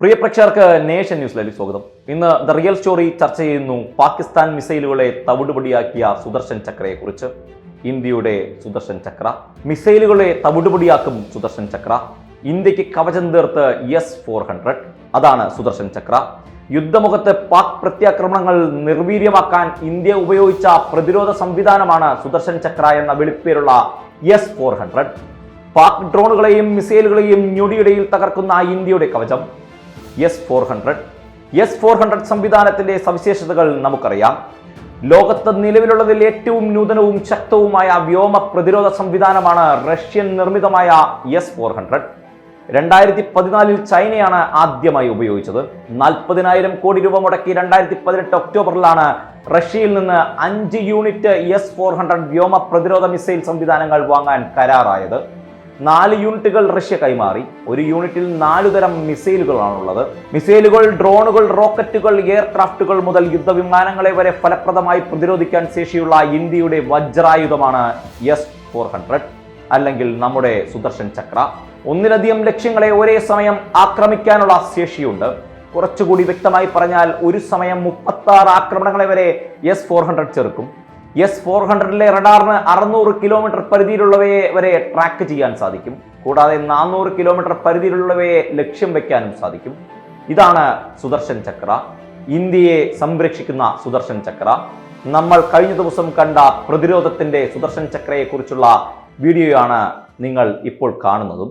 പ്രിയ പ്രേക്ഷകർക്ക് നേഷൻ ന്യൂസിലേക്ക് സ്വാഗതം. ഇന്ന് ദ റിയൽ സ്റ്റോറി ചർച്ച ചെയ്യുന്നു പാകിസ്ഥാൻ മിസൈലുകളെ തവിടുപടിയാക്കിയ സുദർശൻ ചക്രയെ കുറിച്ച് ഇന്ത്യയുടെ സുദർശൻ ചക്ര. മിസൈലുകളെ തവിടുപടിയാക്കും സുദർശൻ ചക്ര. ഇന്ത്യയ്ക്ക് കവചം തീർത്ത് എസ് ഫോർ ഹൺഡ്രഡ്. അതാണ് സുദർശൻ ചക്ര. യുദ്ധമുഖത്ത് പാക് പ്രത്യാക്രമണങ്ങൾ നിർവീര്യമാക്കാൻ ഇന്ത്യ ഉപയോഗിച്ച പ്രതിരോധ സംവിധാനമാണ് സുദർശൻ ചക്ര എന്ന വെളിപ്പേരുള്ള എസ് ഫോർ ഹൺഡ്രഡ്. പാക് ഡ്രോണുകളെയും മിസൈലുകളെയും ഞൊടിയിടയിൽ തകർക്കുന്ന ഇന്ത്യയുടെ കവചം. S four hundred S four hundred സംവിധാനത്തിന്റെ സവിശേഷതകൾ നമുക്കറിയാം. ലോകത്ത് നിലവിലുള്ളതിൽ ഏറ്റവും നൂതനവും ശക്തവുമായ വ്യോമ പ്രതിരോധ സംവിധാനമാണ് റഷ്യൻ നിർമ്മിതമായ എസ് ഫോർ ഹൺഡ്രഡ് രണ്ടായിരത്തി പതിനാലിൽ ചൈനയാണ് ആദ്യമായി ഉപയോഗിച്ചത്. നാൽപ്പതിനായിരം കോടി രൂപ മുടക്കി രണ്ടായിരത്തി പതിനെട്ട് ഒക്ടോബറിലാണ് റഷ്യയിൽ നിന്ന് അഞ്ച് യൂണിറ്റ് എസ് ഫോർ ഹൺഡ്രഡ് വ്യോമ പ്രതിരോധ മിസൈൽ സംവിധാനങ്ങൾ വാങ്ങാൻ കരാറായത്. നാല് യൂണിറ്റുകൾ റഷ്യ കൈമാറി. ഒരു യൂണിറ്റിൽ നാലു തരം മിസൈലുകളാണുള്ളത്. മിസൈലുകൾ ഡ്രോണുകൾ റോക്കറ്റുകൾ എയർക്രാഫ്റ്റുകൾ മുതൽ യുദ്ധവിമാനങ്ങളെ വരെ ഫലപ്രദമായി പ്രതിരോധിക്കാൻ ശേഷിയുള്ള ഇന്ത്യയുടെ വജ്രായുധമാണ് എസ് ഫോർ ഹൺഡ്രഡ് അല്ലെങ്കിൽ നമ്മുടെ സുദർശൻ ചക്ര. ഒന്നിലധികം ലക്ഷ്യങ്ങളെ ഒരേ സമയം ആക്രമിക്കാനുള്ള ശേഷിയുണ്ട്. കുറച്ചുകൂടി വ്യക്തമായി പറഞ്ഞാൽ ഒരു സമയം മുപ്പത്തി ആക്രമണങ്ങളെ വരെ എസ് ഫോർ ഹൺഡ്രഡ് ചെറുക്കും. എസ് ഫോർ ഹൺഡ്രഡിലെ റഡാറിന് അറുന്നൂറ് കിലോമീറ്റർ പരിധിയിലുള്ളവയെ വരെ ട്രാക്ക് ചെയ്യാൻ സാധിക്കും. കൂടാതെ നാനൂറ് കിലോമീറ്റർ പരിധിയിലുള്ളവയെ ലക്ഷ്യം വയ്ക്കാനും സാധിക്കും. ഇതാണ് സുദർശൻ ചക്ര. ഇന്ത്യയെ സംരക്ഷിക്കുന്ന സുദർശൻ ചക്ര. നമ്മൾ കഴിഞ്ഞ ദിവസം കണ്ട പ്രതിരോധത്തിന്റെ സുദർശൻ ചക്രയെക്കുറിച്ചുള്ള വീഡിയോയാണ് നിങ്ങൾ ഇപ്പോൾ കാണുന്നതും.